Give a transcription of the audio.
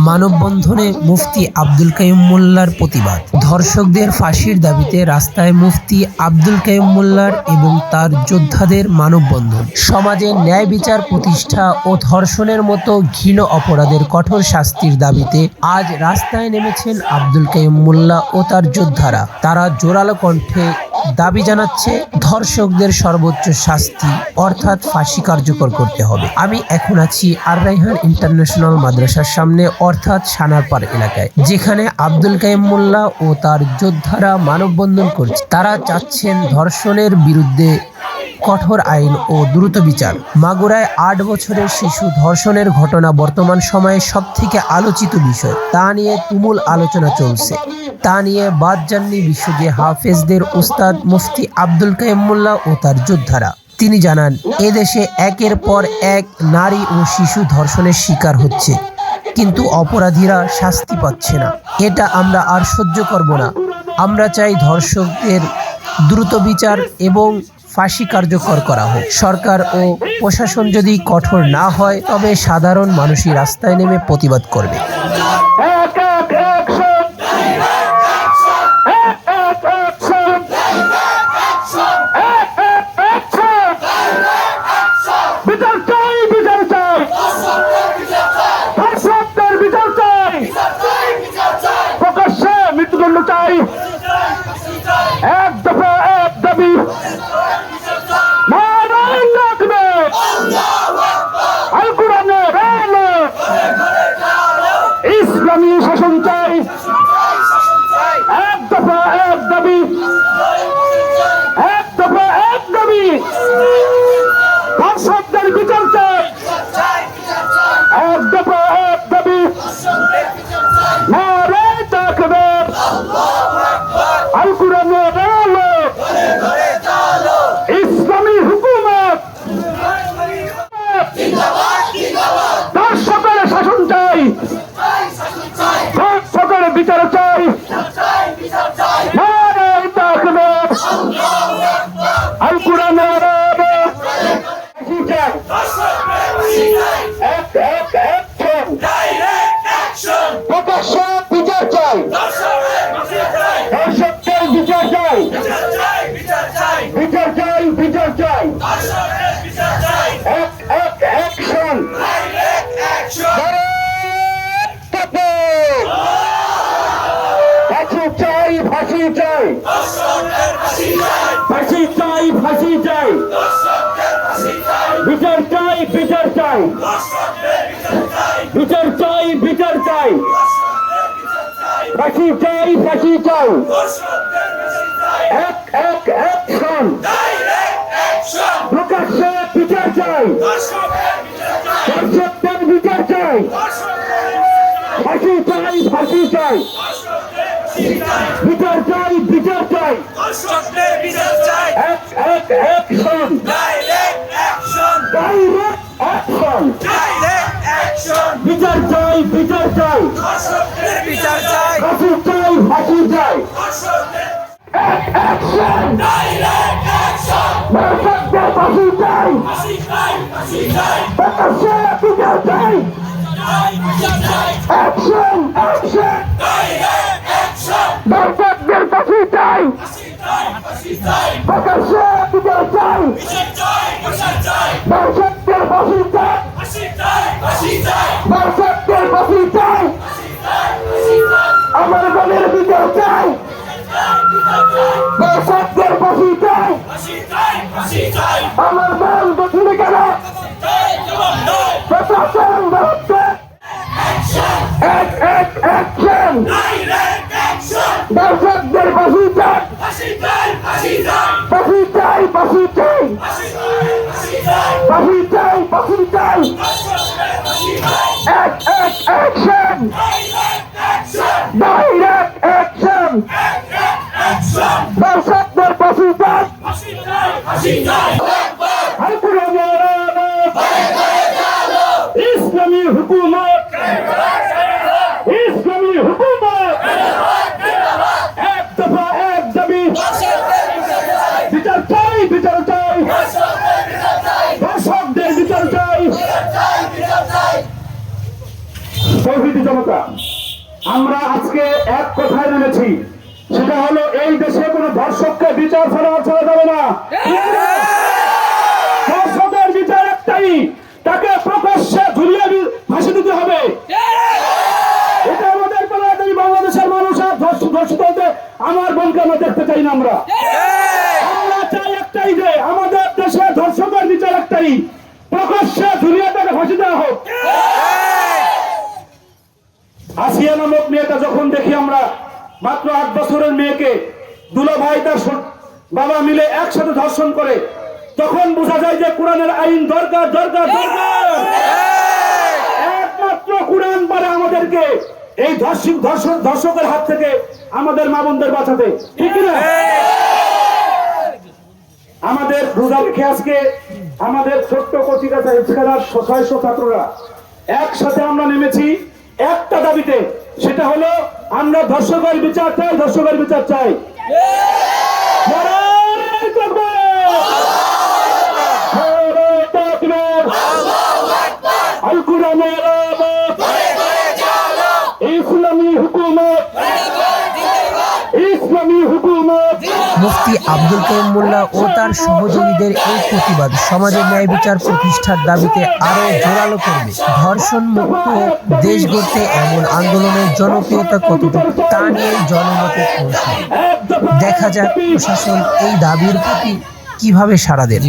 মানববন্ধনে মুফতি আব্দুল কাইম মোল্লার প্রতিবাদ। ধর্ষকদের ফাঁসির দাবিতে রাস্তায় মুফতি আব্দুল কাইম মোল্লার এবং তার যোদ্ধাদের মানববন্ধন। সমাজে ন্যায় বিচার প্রতিষ্ঠা ও ধর্ষণের মতো ঘৃণ অপরাধের কঠোর শাস্তির দাবিতে আজ রাস্তায় নেমেছেন আব্দুল কাইম মোল্লা ও তার যোদ্ধারা। তারা জোরালো কণ্ঠে দাবি জানাচ্ছে ধর্ষকদের সর্বোচ্চ শাস্তি, অর্থাৎ ফাঁসি কার্যকর করতে হবে। আমি এখন আছি আর রাইহান ইন্টারন্যাশনাল মাদ্রাসার সামনে, অর্থাৎ সানারপাড় এলাকায়, যেখানে আব্দুল কাইম মোল্লা ও তার যোদ্ধারা মানববন্ধন করছে। তারা চাচ্ছেন ধর্ষণের বিরুদ্ধে কঠোর আইন ও দ্রুত বিচার। মাগুরায় আট বছরের শিশু ধর্ষণের ঘটনা বর্তমান সময়ে সব থেকে আলোচিত বিষয়। তা নিয়ে তুমুল আলোচনা চলছে। তা নিয়ে বাদ যাননি বিশ্বজে হাফেজদের উস্তাদ মুফতি আব্দুল কাইম মোল্লা ও তার যোদ্ধারা। তিনি জানান এদেশে একের পর এক নারী ও শিশু ধর্ষণের শিকার হচ্ছে, কিন্তু অপরাধীরা শাস্তি পাচ্ছে না। এটা আমরা আর সহ্য করব না। আমরা চাই ধর্ষকদের দ্রুত বিচার এবং ফাঁসি কার্যকর করা হোক। সরকার ও প্রশাসন যদি কঠোর না হয়, তবে সাধারণ মানুষই রাস্তায় নেমে প্রতিবাদ করবে। Yeah. চাই। বিচার চাই বিচার চাই। ফাঁসি চাই ফাঁসি চাই। এক এক অ্যাকশন প্রকাশ্যে বিচার চাই। দর্শকদের বিচার চাই। ফাঁসি চাই ফাঁসি চাই। বিচার চাই বিচার চাই। এক এক অ্যাকশন বিচার চাই বিচার চাই। বিচার চাই। ফাঁসি চাই। ফাঁসি চাই ফাঁসি চাই। বিচার চাই। অ্যাকশন অ্যাকশন দর্শকদের ফাঁসি চাই। প্রকাশ্যে বিচার চাই। দর্শকদের ফাঁসি চাই ফাঁসি চাই। Direct action! Direct action! দর্শকদের ফাঁসি চাই ফাঁসি এক এক অ্যাকশন ডাইরেক্ট অ্যাকশন দর্শকদের ফাঁসি চাই ফাঁসি চাই ফাঁসি চাই ইসলামী বিচার বিচার চাই বিচার চাই প্রভৃতি আমরা আজকে এক কথায় নেমেছি। সেটা হলো এই দেশে কোনো ধর্ষককে বিচার ছাড়া ছাড়া যাবে না। ধর্ষকের বিচার একটাই, তাকে প্রকাশ্যে ঝুলিয়ে ফাঁসি দিতে হবে। এটা আমাদের বেলায় বাংলাদেশের মানুষ আর ধর্ষিত হতে আমার বোনকে আমরা দেখতে চাই না আমরা। ধর্ষকের বিচার একটাই, প্রকাশ্যে ঝুলিয়ে তাকে ফাঁসি দেওয়া হোক। আসিয়া নামক মেয়েটা যখন দেখি আমরা, মাত্র আট বছরের মেয়েকে, দুলা ভাই তার বাবা মিলে একসাথে ধর্ষণ করে, তখন বোঝা যায় যে কোরআনের আইন দরকার দরকার দরকার। একমাত্র কোরআন পারে আমাদেরকে এই ধর্ষক ধর্ষক ধর্ষকের হাত থেকে আমাদের মা বোনদের বাঁচাতে। ঠিক না আমাদের রোজা রেখে আজকে আমাদের ছোট্ট কচিকাতা হেফখানার ছয়শো ছাত্ররা একসাথে আমরা নেমেছি। একটা দাবিতে সেটা হলো আমরা ধর্ষকের বিচার চাই ধর্ষকের বিচার চাই! ইসলামী হুকুমত। ইসলামী হুকুমত। মুফতি আব্দুল করিম মোল্লা ও তার সহযোগীদের এই প্রতিবাদ সমাজে ন্যায় বিচার প্রতিষ্ঠার দাবিতে আরও জোরালো করবে। ধর্ষণ মুক্ত দেশ গড়তে এমন আন্দোলনের জনপ্রিয়তা কতটুকু তা নিয়ে জনমতে দেখা যাক প্রশাসন এই দাবির প্রতি কীভাবে সাড়া দেন